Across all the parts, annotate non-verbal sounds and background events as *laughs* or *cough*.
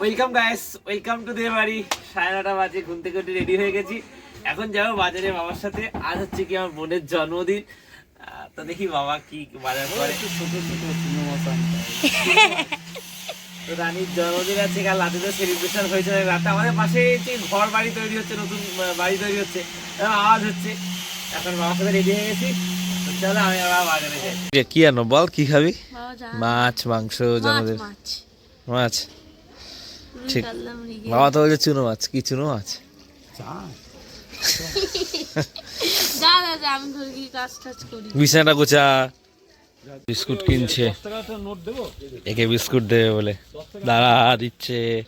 Welcome guys welcome to দে বাড়ি। সাড়ে নটা বাজে ঘুম থেকে উঠে রেডি হয়ে গেছি। এখন যাব বাজারে বাবার সাথে। আজ হচ্ছে কি আমার বোনের জন্মদিন। আহ, তো দেখি বাবা কি বাজার করে। ছোট ছোট তো রানীর জন্মদিন আছে কাল রাতে তো সেলিব্রেশন হয়েছে রাতে আমাদের পাশে যে ঘর বাড়ি তৈরি হচ্ছে নতুন বাড়ি তৈরি হচ্ছে আওয়াজ হচ্ছে। এখন বাবার সাথে রেডি হয়ে গেছি। চলো আমি আবার বাজারে যাই। কি আনো বল কি খাবি? মাছ মাংস মাছ জন্মদিন। মাছ। মাছ? ঠিক। বাবা তো বলছে চুনো মাছ। কি চুনো মাছ? *laughs* বিছানাটা গোছা। বিস্কুট কিনছে। একে বিস্কুট দেবে বলে। দাঁড়া দিচ্ছে।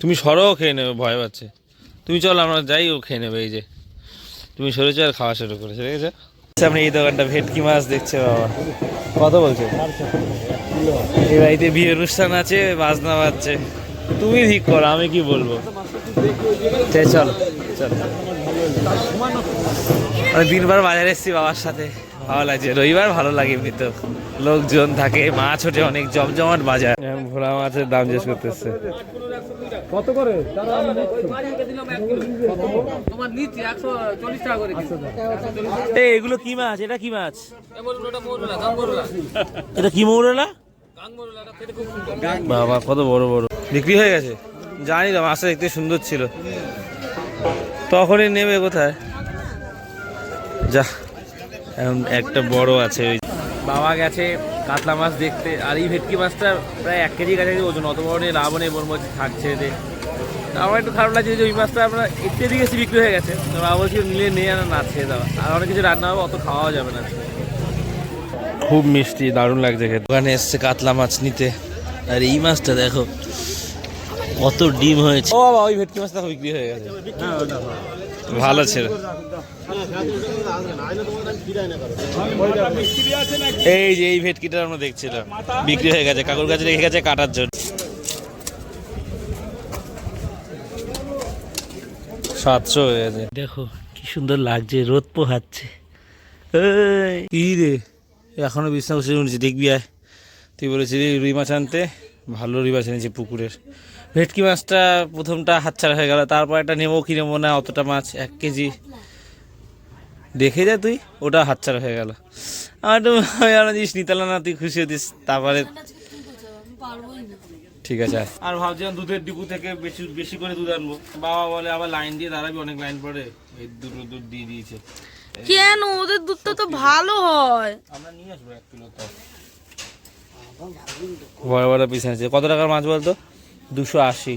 তুমি সরো খেয়ে নেবে ভয় পাচ্ছে। তুমি চলো আমরা যাই ও খেয়ে নেবে এই যে। তুমি সরেছো আর খাওয়া শুরু করেছ ঠিক আছে সামনে এই দোকানটা ভেটকি মাছ দেখছে বাবা। কত বলছে? এই বাড়িতে বিয়ে অনুষ্ঠান আছে, বাজনা বাজছে। তুমি ঠিক করো, আমি কি বলব? চল, চলো। অনেক দিনবার বাজারে এসেছি বাবার সাথে। ভালো লাগছে, রবিবার ভালো লাগে এমনি তো লোকজন থাকে মাছ ওঠে অনেক জমজমাট বাজার। এখন ভোলা মাছের দাম জিজ্ঞেস করতেছে। টাকা করে এই এগুলো কি মাছ? এটা কি মাছ? এটা কি মৌরলা? বাবা কত বড় বড়। বিক্রি হয়ে গেছে? জানি না মাছটা দেখতে সুন্দর ছিল। তখনই নেবে কোথায়? যা এখন একটা বড় আছে ওই বাবা গেছে কাতলা মাছ দেখতে, আর এই ভেটকি মাছটা প্রায় এক কেজি কাছাকাছি ওজন, অত বড় নিয়ে লাভ নেই বোন বলছে থাকছে দে আমার একটু খারাপ লাগছে যে ওই মাছটা আপনার একটু দিকে এসে বিক্রি হয়ে গেছে। বাবা বলছি নিলে নিয়ে আর না, ছেড়ে দেওয়া আর অনেক কিছু রান্না হবে, অত খাওয়া যাবে না। খুব মিষ্টি, দারুণ লাগছে খেতে। ওখানে এসছে কাতলা মাছ নিতে। আর এই মাছটা দেখো, কত ডিম হয়েছে। ও বাবা, ওই ভেটকি মাছটা বিক্রি হয়ে গেছে। ভালো ছিল। এই যে এই ভেটকিটা আমরা দেখছিলাম। বিক্রি হয়ে গেছে কাকুর কাছে রেখে গেছে কাটার জন্য। সাতশো হয়ে গেছে। দেখো কি সুন্দর লাগছে রোদ পোহাচ্ছে। এই। রে? এখনও বিছনা বসে উঠেছি দেখবি আয়। তুই বলেছিলি রুই মাছ আনতে ভালো রুই মাছ এনেছি পুকুরের। ভেটকি মাছটা প্রথমটা হাতছাড়া হয়ে গেল তারপর একটা নেব কি নেব না অতটা মাছ এক কেজি। দেখে যা তুই ওটা হাতছাড়া হয়ে গেল। আমার একটু আমি জিনিস নিতালা না তুই খুশি হতিস তারপরে ঠিক আছে আর ভাবছিলাম দুধের ডিপু থেকে বেশি বেশি করে দুধ আনব। বাবা বলে আবার লাইন দিয়ে দাঁড়াবি অনেক লাইন পড়ে এই দুটো দুধ দিয়ে দিয়েছে। কেন? ওদের দুধটা তো ভালো হয়। আমরা নিয়ে আসব এক কিলো তো। বড় বড় পিস আছে কত টাকার মাছ বলতো? দুশো আশি।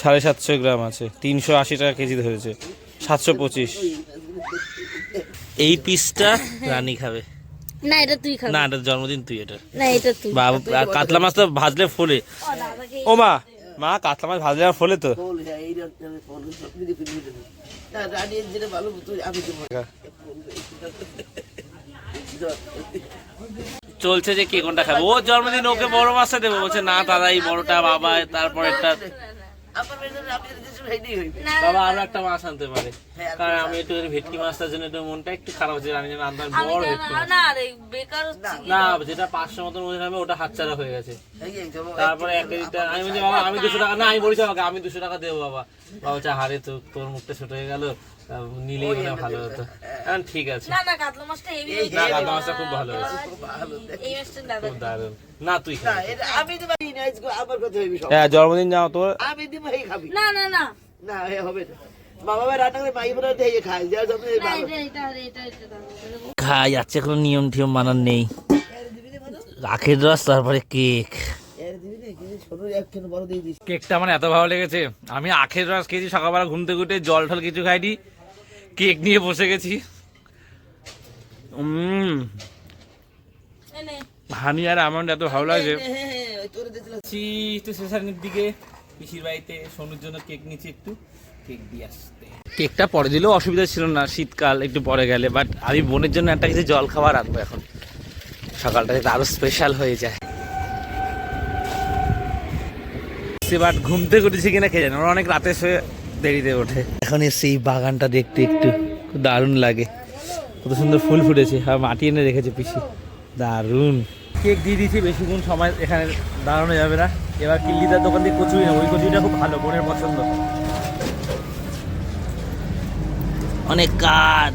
সাড়ে সাতশো গ্রাম আছে। তিনশো আশি টাকা কেজি ধরেছে। সাতশো পঁচিশ। এই পিসটা রানী খাবে। না এটা তুই খাবি। না এটা জন্মদিন তুই এটা। না এটা তুই। বাবু কাতলা মাছ তো ভাজলে ফোলে। ও মা মা কাতলা মাছ ভাজলে আর ফোলে তো। চলছে যে কে কোনটা খাবে? ওর জন্মদিন ওকে বড় মাছটা দেবো, বলছে, না, দাদা, এই বড়টা, বাবা, তারপর একটা বাবা আরও একটা মাছ আনতে পারে। কারণ আমি একটু ভেটকি মাছটার জন্য একটু মনটা একটু খারাপ হচ্ছে আমি যেন আনতাম বড় ভেটকি না, মাছ। না রে বেকার হচ্ছে না যেটা পাঁচশো মতন ওজন হবে ওটা হাতছাড়া হয়ে গেছে। তারপরে এক কেজিটা আমি বলছি বাবা আমি দুশো টাকা না আমি বলেছি আমাকে আমি দুশো টাকা দেবো বাবা। বাবা বলছে হারে তো তোর মুখটা ছোট হয়ে গেল নিলেই মনে ভালো হতো। এখন ঠিক আছে। না না কাতলা মাছটা হেভি হয়েছে না কাতলা মাছটা খুব ভালো হয়েছে। এই মাছটা খুব দারুণ। না তুই খা আমি দিব আমার কথা হইবি সব। হ্যাঁ জন্মদিন যাও তোর আমি দিব এই খাবি। না না না। না এ হবে না। খাই যা সব না এটা এটা এটা এটা দাদা খাই যাচ্ছে কোনো নিয়ম টিয়ম মানার নেই। আখের রস তারপরে কেক। এর দিবি না কিছু ছোট একখানে বড় দিয়ে দিস কেকটা আমার এত ভালো লেগেছে আমি আখের রস খেয়েছি সকালবেলা ঘুম থেকে উঠে জল টল কিছু খাইনি কেক নিয়ে বসে গেছি। উম হানি আর আমার এত ভালো লাগছে একটু শেষানির দিকে। পিসির বাড়িতে সোনুর জন্য কেক নিচ্ছি একটু, কেক দিয়ে আসতে। কেকটা পরে দিলেও অসুবিধা ছিল না, শীতকাল একটু পরে গেলে বাট আমি বোনের জন্য একটা কিছু জল খাবার রাখব এখন। সকালটা যাতে আরও স্পেশাল হয়ে যায়। সে বাট ঘুম থেকে উঠেছি কিনা খেয়ে ওরা অনেক রাতে শুয়ে দেরিতে ওঠে। এখন এসে এই বাগানটা দেখতে একটু দারুণ লাগে। কত সুন্দর ফুল ফুটেছে, আর মাটি এনে রেখেছে পিসি। দারুণ। কেক দিয়ে দিয়েছি, বেশিক্ষণ সময় এখানে দাঁড়ানো যাবে না। এবার কিল্লিদার দোকান থেকে কচুরি নেব। ওই কচুরিটা খুব ভালো বোনের পছন্দ। অনেক কাজ।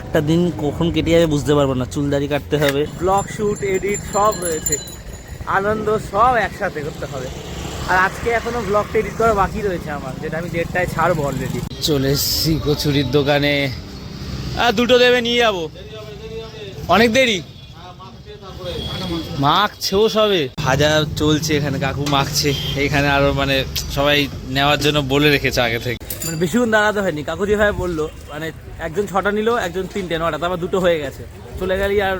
একটা দিন কখন কেটে যাবে বুঝতে পারব না। চুলদারি কাটতে হবে। ব্লগ শুট এডিট সব রয়েছে। আনন্দ সব একসাথে করতে হবে। আর আজকে এখনও ব্লগটা এডিট করা বাকি রয়েছে আমার যেটা আমি দেড়টায় ছাড়বো অলরেডি চলে এসেছি কচুরির দোকানে। আর দুটো দেবে নিয়ে যাব। অনেক দেরি? মাখছেও সবে। ভাজা চলছে এখানে কাকু মাখছে। এখানে আরও মানে সবাই নেওয়ার জন্য বলে রেখেছে আগে থেকে। মানে বেশিক্ষণ দাঁড়াতে হয়নি। কাকু যেভাবে বলল মানে একজন ছটা নিল একজন তিনটে নটা তারপর দুটো হয়ে গেছে। চলে গেলি আর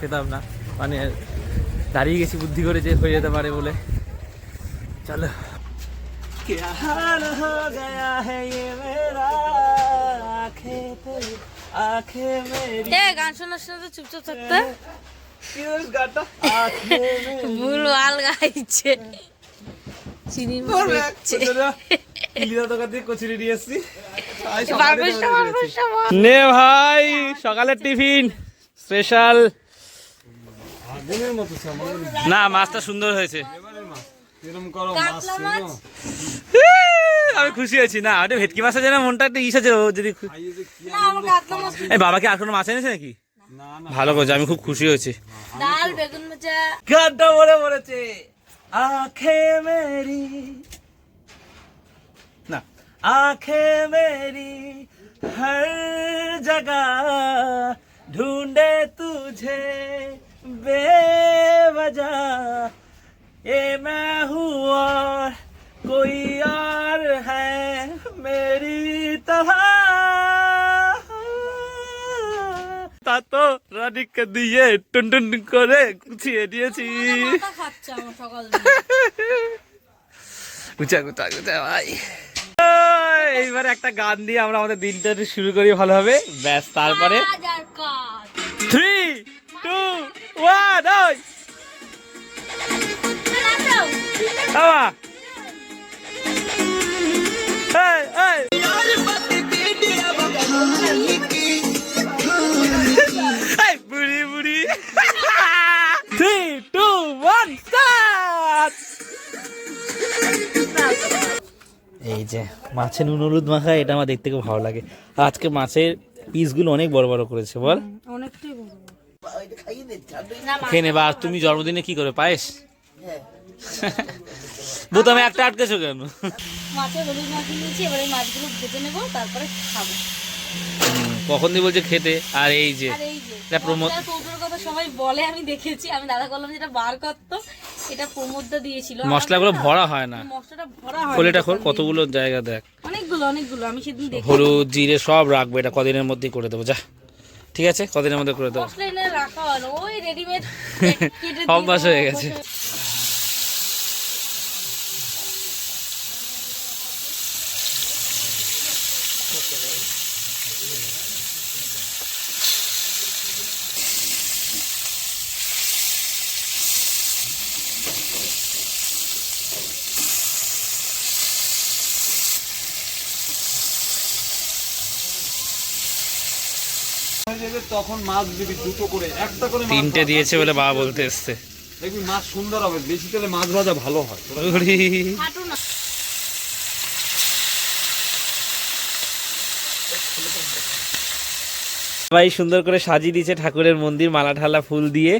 খেতাম না। মানে দাঁড়িয়ে গেছি বুদ্ধি করে যে হয়ে যেতে পারে বলে। চলো। গান শোনার শোনা চুপচাপ থাকতে ভুল আল গাইছে চিনি নে ভাই সকালের টিফিন স্পেশাল। না মাছটা সুন্দর হয়েছে। আমি খুশি হয়েছি না ভেটকি মাছের জন্য মনটা একটু ইস আছে যদি বাবাকে আর কোনো মাছ এনেছে নাকি? ভালো করেছে আমি খুব খুশি হয়েছি ডাল বেগুন ভাজা গানটা মনে পড়েছে আখে মেরি না আখে মেরি হর জগহ ढूंढे तुझे बेवजह ये मैं हूँ और कोई और है मेरी तरह তা তো রানিকে দিয়ে টুন টুন করে গুছিয়ে দিয়েছি। গুছা গুছা গুছা ভাই। এইবারে একটা গান দিয়ে আমরা আমাদের দিনটা শুরু করি ভালো হবে ব্যাস তারপরে থ্রি টু ওয়ান ওই। বাবা। এই এই। এই যে মাছের নুন হলুদ মাখা এটা আমার দেখতে খুব ভালো লাগে। আজকে মাছের পিসগুলো অনেক বড় বড় করেছে বল। অনেকটাই বড় খাইয়ে দে ঠান্ডা না মা- খেয়ে নেবা আর তুমি জন্মদিনে কি করে পায়েস? হ্যাঁ। *laughs* বোতামে একটা আটকেছো কেন? মাছের হলুদ মাছ নিয়েছি এবার মাছগুলো ভেজে নেব তারপরে খাব। কখন দিয়ে বলছে খেতে? আর এই যে এটা প্রমোদ- কৌটোর কথা সবাই বলে আমি দেখেছি আমি দাদা করলাম যেটা বার করতো। এটা প্রমোদদা দিয়েছিল। মশলাগুলো ভরা হয় না। মশলাটা ভরা হয় খোলেটা খোল কতগুলো জায়গা দেখ। অনেকগুলো অনেকগুলো আমি সেদিন দেখি হলুদ জিরে সব রাখব এটা কদিনের মধ্যেই করে দেবো যা। ঠিক আছে? কদিনের মধ্যে করে দেবো মশলা এনে রাখা হলো ওই রেডিমেড *laughs* অভ্যাস হয়ে গেছে। তখন মাছ দিবি দুটো করে একটা করে তিনটে দিয়েছে বলে বাবা বলতে এসছে। দেখবি মাছ সুন্দর হবে বেশি তেলে মাছ ভাজা ভালো হয়। সবাই সুন্দর করে সাজিয়ে দিয়েছে ঠাকুরের মন্দির মালা ঠালা ফুল দিয়ে।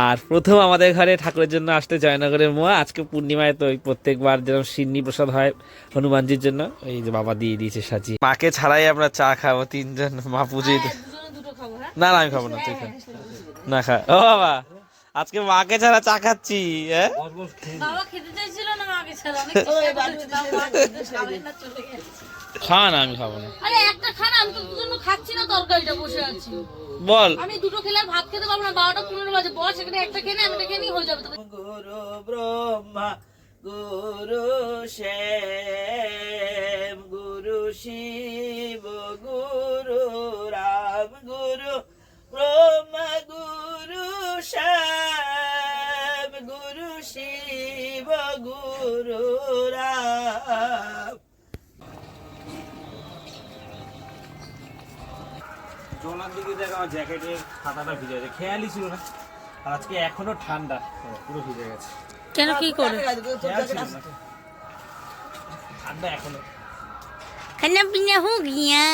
আর প্রথম আমাদের ঘরে ঠাকুরের জন্য আসতে জয়নগরের মোয়া। আজকে পূর্ণিমায় তো ওই প্রত্যেকবার যেরকম সিন্নি প্রসাদ হয় হনুমানজির জন্য এই যে বাবা দিয়ে দিয়েছে সাজিয়ে। মাকে ছাড়াই আমরা চা খাব তিনজন মা পুজো না না আমি খাব না তুই খা। না খা। ও বাবা আজকে মাকে ছাড়া চা খাচ্ছি হ্যাঁ। খা না আমি খাব না। আরে একটা খানা আমি তো দুজন্য খাচ্ছি না তরকারিটা বসে আছি। বল। আমি দুটো খেলে ভাত খেতে পারব না বারোটা পনেরো বাজে। বস এখানে একটা খেয়ে আমি খেয়ে নিই, হয়ে যাবে গুরু ব্রহ্মা গুরু শ্যাম গুরু শিব গুরু রাম। গুরু ব্রহ্মা গুরু শ্যাম গুরু শিব গুরু রাম। জলার দিকে দেখ আমার জ্যাকেটের খাতাটা ভিজে আছে। খেয়ালই ছিল না। আর আজকে এখনও ঠান্ডা পুরো ভিজে গেছে। কেন কি করে। ঠান্ডা এখনও। খানা পিনা হো গিয়া।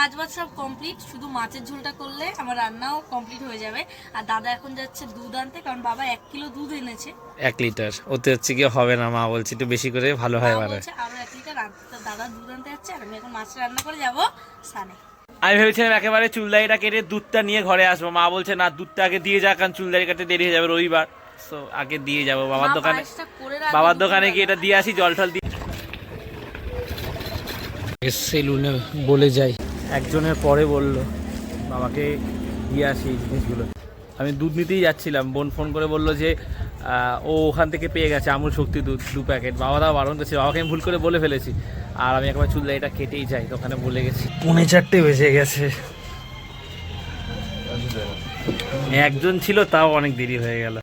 কাজ বাজ সব কমপ্লিট শুধু মাছের ঝোলটা করলে আমার রান্নাও কমপ্লিট হয়ে যাবে। আর দাদা এখন যাচ্ছে দুধ আনতে কারণ বাবা এক কিলো দুধ এনেছে। এক লিটার ওতে হচ্ছে কি হবে না মা বলছে একটু বেশি করে ভালো হয় মানে আরও এক লিটার আনতে দাদা দুধ আনতে যাচ্ছে আর আমি এখন মাছ রান্না করে যাব সানে আমি ভেবেছিলাম একেবারে চুলদারিটা কেটে দুধটা নিয়ে ঘরে আসব। মা বলছে না দুধটা আগে দিয়ে যা কারণ চুলদারি কাটতে দেরি হয়ে যাবে রবিবার। তো আগে দিয়ে যাব। বাবার দোকানে বাবার দোকানে গিয়ে এটা দিয়ে আসি জল টল দিয়ে। সেলুনে বলে যাই। একজনের পরে বলল বাবাকে দিয়ে আসি এই জিনিসগুলো। আমি দুধ নিতেই যাচ্ছিলাম। বোন ফোন করে বলল যে ও ওখান থেকে পেয়ে গেছে আমুল শক্তি দুধ দু প্যাকেট। বাবা দাও বারণ করছে বাবাকে আমি ভুল করে বলে ফেলেছি। আর আমি একবার চুল এটা কেটেই যাই তো ওখানে বলে গেছি। পৌনে চারটে বেজে গেছে। একজন ছিল তাও অনেক দেরি হয়ে গেল।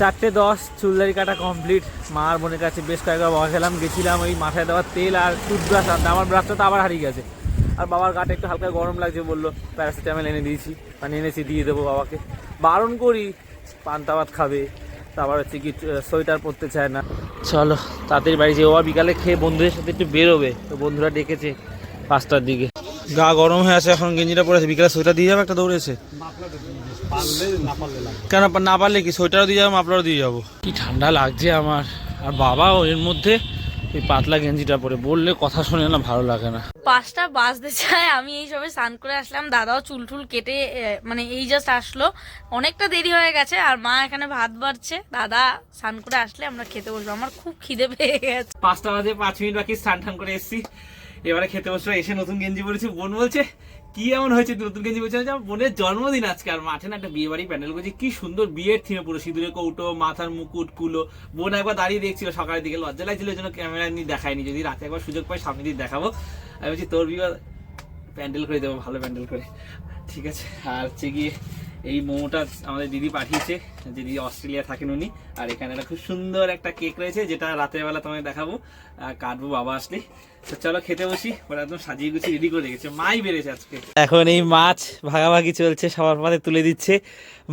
চারটে দশ চুলদারি কাটা কমপ্লিট। মার আর বোনের কাছে বেশ কয়েকবার বাবা খেলাম গেছিলাম ওই মাথায় দেওয়ার তেল আর টুথব্রাশ আনতে আমার ব্রাশটা তো আবার হারিয়ে গেছে। আর বাবার গাটা একটু হালকা গরম লাগছে বলল প্যারাসিটামল এনে দিয়েছি। মানে এনেছি দিয়ে দেবো বাবাকে। বারণ করি পান্তা ভাত খাবে তারপর হচ্ছে কি সোয়েটার পরতে চায় না। চলো তাড়াতাড়ি বাড়ি যে ও আর বিকালে খেয়ে বন্ধুদের সাথে একটু বেরোবে। তো বন্ধুরা ডেকেছে পাঁচটার দিকে। গা গরম হয়ে আছে এখন গেঞ্জিটা পরেছে বিকালে সোয়েটার দিয়ে যাবে একটা দৌড়েছে কেন না পারলে কি? সোয়েটারও দিয়ে যাব মাপলারও দিয়ে যাব। কি ঠান্ডা লাগছে আমার। আর বাবা এর মধ্যে এই পাতলা গেঞ্জিটা পরে। বললে কথা শুনে না ভালো লাগে না। পাঁচটা বাজতে চায় আমি এই সবে স্নান করে আসলাম দাদাও চুল টুল কেটে মানে এই জাস্ট আসলো। অনেকটা দেরি হয়ে গেছে আর মা এখানে ভাত বাড়ছে। দাদা স্নান করে আসলে আমরা খেতে বসবো। আমার খুব খিদে পেয়ে গেছে। পাঁচটা বাজে পাঁচ মিনিট বাকি স্নান টান করে এসেছি। এবারে খেতে বসবো এসে নতুন গেঞ্জি পরেছি। বোন বলছে কি এমন হয়েছে নতুন গেঞ্জি বলছে বোনের জন্মদিন আজকে, আর মাঠে না একটা বিয়ে বাড়ি প্যান্ডেল করছে। কি সুন্দর বিয়ের থিমে পুরো সিঁদুরে কৌটো, মাথার মুকুট, কুলো। বোন একবার দাঁড়িয়ে দেখছিল সকালের দিকে, লজ্জা লাগছিল জন্য ক্যামেরা নিয়ে দেখায়নি। যদি রাতে একবার সুযোগ পাই সামনে দিয়ে দেখাবো। আমি বলছি, তোর বিয়ে প্যান্ডেল করে দেবো, ভালো প্যান্ডেল করে। ঠিক আছে, আর হচ্ছে গিয়ে এই মোমোটা আমাদের দিদি পাঠিয়েছে। দিদি অস্ট্রেলিয়া থাকেন উনি। আর এখানে একটা খুব সুন্দর একটা কেক রয়েছে, যেটা রাতের বেলা তোমায় দেখাবো। কাটবো বাবা আসলে। তো চলো খেতে বসি, ওরা একদম সাজিয়ে গুছিয়ে রেডি করে রেখেছে। মাই বেড়েছে আজকে। এখন এই মাছ ভাগাভাগি চলছে, সবার পাতে তুলে দিচ্ছে।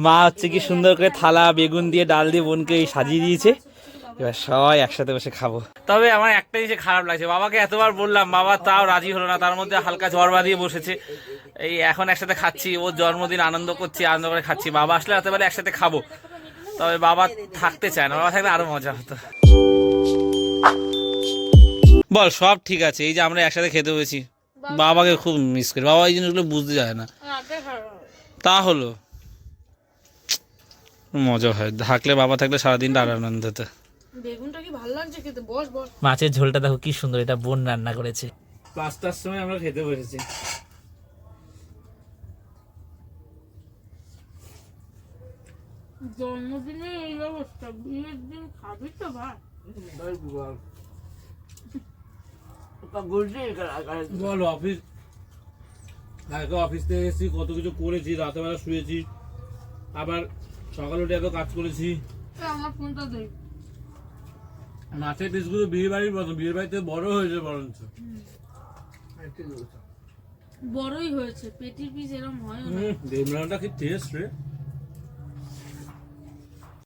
মা হচ্ছে কি সুন্দর করে থালা, বেগুন দিয়ে ডাল দিয়ে বোনকে সাজিয়ে দিয়েছে। এবার সবাই একসাথে বসে খাব। তবে আমার একটা জিনিস খারাপ লাগছে, বাবাকে এতবার বললাম, বাবা তাও রাজি হলো না, তার মধ্যে হালকা জ্বর বাঁধিয়ে বসেছে। এই এখন একসাথে খাচ্ছি ওর জন্মদিন আনন্দ করছি, আনন্দ করে খাচ্ছি, বাবা আসলে রাতেবেলা একসাথে খাব। তবে বাবা থাকতে চায় না, বাবা থাকলে আরও মজা হতো। বল, সব ঠিক আছে, এই যে আমরা একসাথে খেতে বসেছি বাবাকে খুব মিস করি, বাবা এই জিনিসগুলো বুঝতে যায় না। তা হলো মজা হয়, থাকলে বাবা থাকলে সারাদিনটা আনন্দ হতো। বেগুনটা কি ভালো লাগছে খেতে? বস বস। মাছের ঝোলটা দেখো কি সুন্দর এটা বোন রান্না করেছে। পাঁচটার সময় আমরা খেতে বসেছি। জন্মদিনে এই অবস্থা বিয়ের দিন খাবি তো ভাই। বল। অফিস। কালকে অফিস থেকে এসেছি কত কিছু করেছি রাতেবেলা শুয়েছি। আবার সকালে উঠে এত কাজ করেছি। আমার ফোনটা দেখ মাছের পিসগুলো বিয়ে বাড়ির মতো বিয়ে বাড়িতে বড় হয়েছে বরঞ্চ। বড়ই হয়েছে পেটির পিস এরকম হয় না দেমরাটা কি টেস্ট রে?